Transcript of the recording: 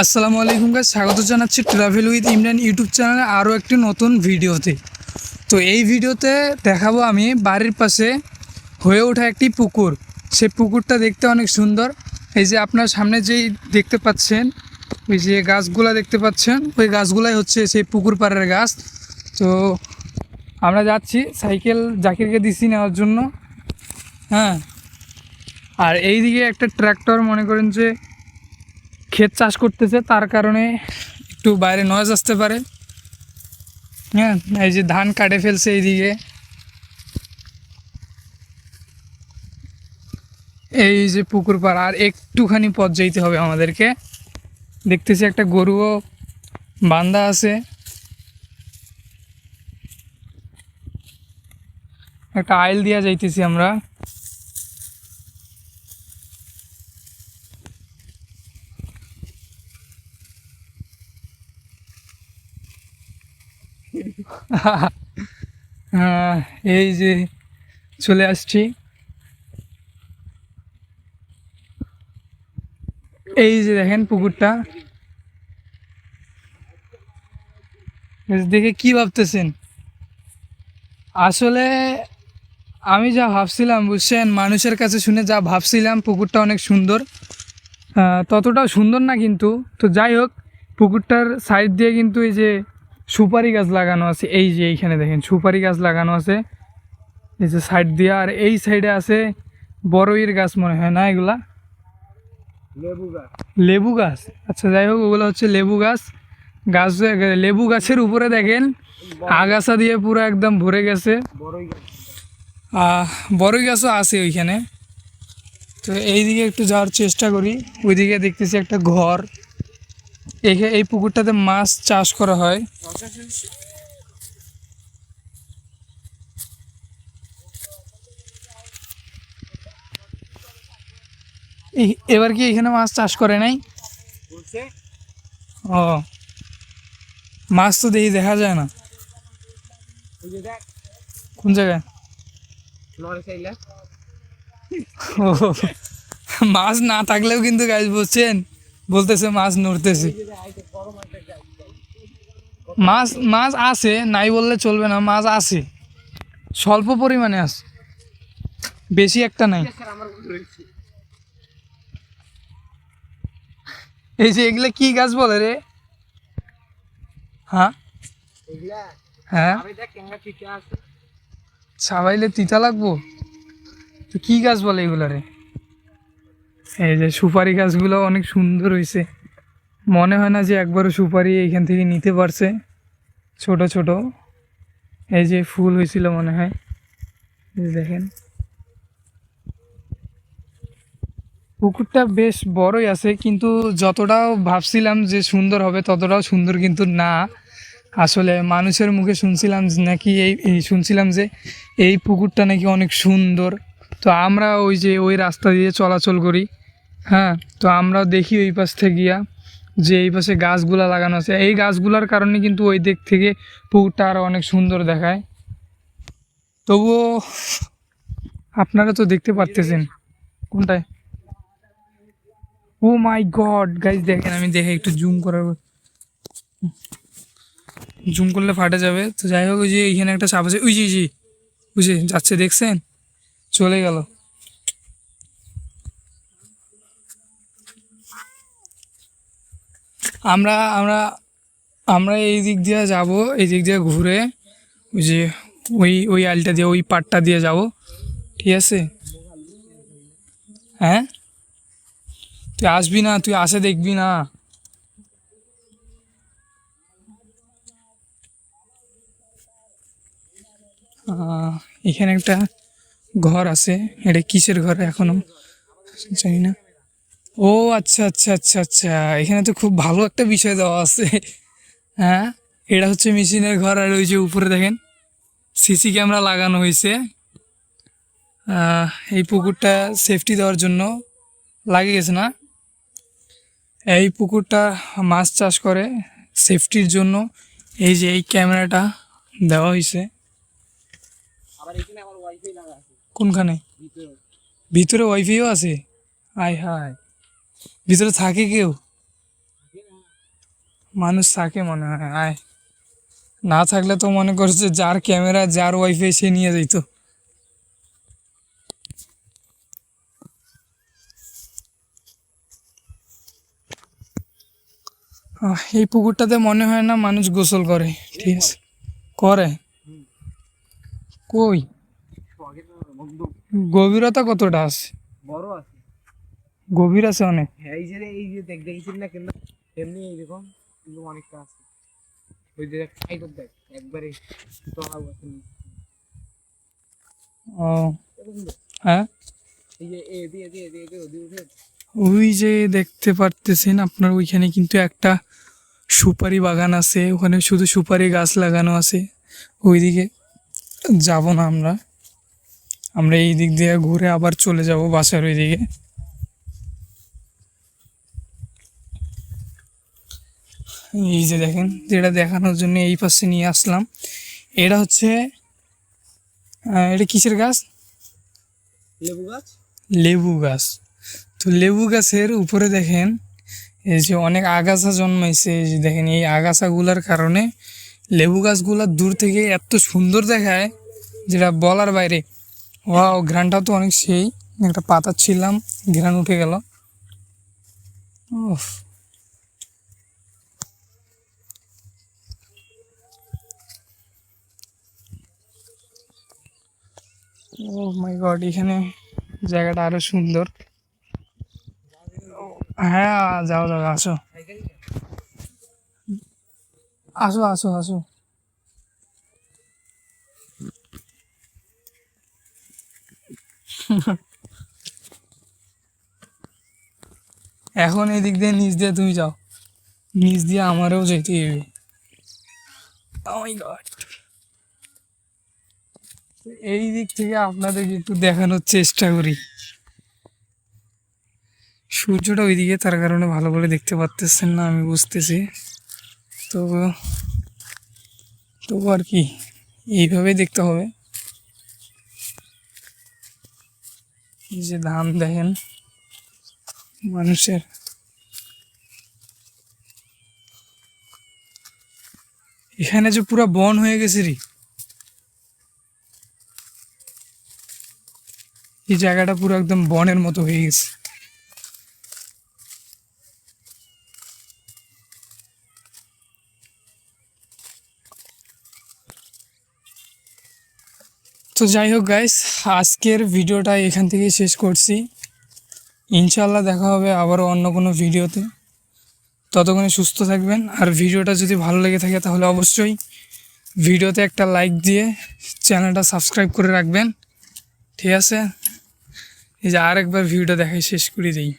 আসসালামু আলাইকুম গাইস স্বাগত জানাচ্ছি ট্রাভেল উইথ ইমরান ইউটিউব চ্যানেলে আরও একটি নতুন ভিডিওতে। তো এই ভিডিওতে দেখাবো আমি বাড়ির পাশে হয়ে ওঠা একটি পুকুর। সেই পুকুরটা দেখতে অনেক সুন্দর। এই যে আপনার সামনে যেই দেখতে পাচ্ছেন ওই যে গাছগুলা দেখতে পাচ্ছেন, ওই গাছগুলাই হচ্ছে সেই পুকুর পাড়ের গাছ। তো আমরা যাচ্ছি, সাইকেল জাকিরকে দিছি নেওয়ার জন্য। হ্যাঁ। আর এইদিকে একটা ট্র্যাক্টর, মনে করেন যে ক্ষেত চাষ করতেছে, তার কারণে একটু বাইরে নয়েজ আসতে পারে। হ্যাঁ এই যে ধান কাটে ফেলছে এইদিকে। এই যে পুকুর পাড়, আর একটুখানি পথ যাইতে হবে আমাদেরকে। দেখতেছি একটা গরুও বান্ধা আছে। একটা আইল দিয়া যাইতেছি আমরা। এই যে চলে আসছি। এই যে দেখেন পুকুরটা। দেখে কি ভাবতেছেন? আসলে আমি যা ভাবছিলাম, বুঝছেন? মানুষের কাছে শুনে যা ভাবছিলাম, পুকুরটা অনেক সুন্দর। ততটাও সুন্দর না কিন্তু। তো যাই হোক, পুকুরটার সাইড দিয়ে কিন্তু এই যে সুপারি গাছ লাগানো আছে এই যে এইখানে দেখেন সুপারি গাছ লাগানো আছে। এই যে সাইড দিয়ে আর এই সাইডে আছে বড়ইয়ের গাছ মনে হয় না এগুলা? লেবু গাছ। লেবু গাছ। আচ্ছা যাই হোক ওগুলো হচ্ছে লেবু গাছ। গাছ লেবু গাছের উপরে দেখেন আগাছা দিয়ে পুরো একদম ভরে গেছে। বড়ই গাছ। গাছও আছে ওইখানে। তো এইদিকে একটু যাওয়ার চেষ্টা করি। ওইদিকে দেখতেছি একটা ঘর। এই পুকুরটাতে মাছ চাষ করা হয়। এবার কি এখানে মাছ চাষ করে নাই? ও। মাছ তো দেখি দেখা যায় না। কোন জায়গায়? মাছ না থাকলেও কিন্তু গাছ বলছেন বলতেছে মাছ নড়তেছে। মাছ মাছ আছে, নাই বললে চলবে না, মাছ আছে। স্বল্প পরিমাণে আছে। বেশি একটা নাই। এই যে এগুলো কি গাছ বলে রে? হ্যাঁ? হ্যাঁ? সাবাইলে তিতা লাগবো? তো কি গাছ বলে এগুলা রে? এই যে সুপারি গাছগুলো অনেক সুন্দর হয়েছে মনে হয় না যে একবারও সুপারি এইখান থেকে নিতে পারছে। ছোট ছোট। এই যে ফুল হয়েছিল মনে হয়। দেখেন। পুকুরটা বেশ বড়ই আছে, কিন্তু যতটাও ভাবছিলাম যে সুন্দর হবে, ততটাও সুন্দর কিন্তু না। আসলে মানুষের মুখে শুনছিলাম নাকি এই শুনছিলাম যে এই পুকুরটা নাকি অনেক সুন্দর। তো আমরা ওই যে ওই রাস্তা দিয়ে চলাচল করি। হ্যাঁ তো আমরা দেখি ওই পাশ থেকে গিয়া যে এই পাশে গাছগুলা লাগানো আছে। এই গাছগুলার কারণে কিন্তু ওই দিক থেকে পুকুরটা আরও অনেক সুন্দর দেখায়। তবুও আপনারা তো দেখতে পারতেছেন। কোনটায়? ও মাই গড গাইজ দেখেন, আমি দেখে একটু জুম করার জুম করলে ফাটে যাবে। তো যাই হোক, ওই যে এইখানে একটা সাপ আছে। ওই যে যে বুঝে, যাচ্ছে, দেখছেন? চলে গেল। আমরা আমরা আমরা এই দিক দিয়ে যাব, এই দিক দিয়ে ঘুরে, ওই যে ওই ওই আলটা দিয়ে, ওই পাটটা দিয়ে যাব, ঠিক আছে? হ্যাঁ? তুই আসবি না, তুই আসে দেখবি না। এখানে একটা ঘর আছে, এটা কিসের ঘর এখনও? জানি না। ও আচ্ছা আচ্ছা আচ্ছা আচ্ছা। এখানে তো খুব ভালো একটা বিষয় দেওয়া আছে। হ্যাঁ? এটা হচ্ছে মেশিনের ঘর আর ওই যে উপরে দেখেন সিসি ক্যামেরা লাগানো হয়েছে। এই পুকুরটা সেফটি দেওয়ার জন্য লাগে গেছে না? এই পুকুরটা মাছ চাষ করে সেফটির জন্য এই যে এই ক্যামেরাটা দেওয়া হয়েছে। আমার ওয়াইফাই লাগা কোনখানে? ভিতরে। ভিতরে ওয়াইফাইও আছে? আয় হায়। ভিতরে থাকে কেউ? মানুষ থাকে মনে হয় আয়। না থাকলে তো মনে করছে যার ক্যামেরা যার ওয়াইফাই সে নিয়ে আহ, এই পুকুরটাতে মনে হয় না মানুষ গোসল করে ঠিক আছে? করে? কই? গভীরতা কতটা আছে? গভীর আছে অনেক। হ্যাঁ এই যে এই যে দেখ দেখেছিস না কিন্তু এমনি এইরকম কিন্তু অনেকটা আছে। ওই যে সাইড দেখ একবারে তো হাউ আছে ও হ্যাঁ? এই যে এ দিয়ে দিয়ে দিয়ে দিয়ে দিয়ে উঠে। ওই যে দেখতে পারতেছেন আপনার ওইখানে কিন্তু একটা সুপারি বাগান আছে। ওখানে শুধু সুপারি গাছ লাগানো আছে। ওইদিকে যাব না আমরা। আমরা এই দিক দিয়ে ঘুরে আবার চলে যাব বাসার ওইদিকে। এই যে দেখেন যেটা দেখানোর জন্য এই পাশে নিয়ে আসলাম। এটা হচ্ছে এটা কিসের গাছ? লেবু গাছ? লেবু গাছ। তো লেবু গাছের উপরে দেখেন এই যে অনেক আগাছা জন্মাইছে। এই যে দেখেন এই আগাছাগুলার কারণে লেবু গাছগুলা দূর থেকে এত সুন্দর দেখায় যেটা বলার বাইরে। ওয়াও ঘ্রানটাও তো অনেক সেই। একটা পাতা ছিলাম ঘ্রান উঠে গেল। উফ। ও মাই গড এখানে জায়গাটা আরও সুন্দর। হ্যাঁ যাও যাও, আসো। আসো আসো আসো। এখন এই দিক দিয়ে, নিচ দিয়ে তুমি যাও। নিচ দিয়ে আমারও যেতে হবে। Oh my. এই দিক থেকে আপনাদেরকে একটু দেখানোর চেষ্টা করি। সূর্যটা ওইদিকে তার কারণে ভালো করে দেখতে পারতেছেন না, আমি বুঝতেছি। তো তবু আর কি, এইভাবেই দেখতে হবে। যে ধান দেখেন, মানুষের। এখানে যে পুরো বন হয়ে গেছে রে। এই জায়গাটা পুরো একদম বনের মতো হয়ে গেছে। তো যাই হোক গাইস আজকের ভিডিওটা এখান থেকেই শেষ করছি। ইনশাল্লাহ দেখা হবে আবারও অন্য কোনো ভিডিওতে। ততক্ষণে সুস্থ থাকবেন। আর ভিডিওটা যদি ভালো লেগে থাকে তাহলে অবশ্যই ভিডিওতে একটা লাইক দিয়ে চ্যানেলটা সাবস্ক্রাইব করে রাখবেন। ঠিক আছে? এই যে আরেকবার ভিডিওটা দেখাই শেষ করে দিই।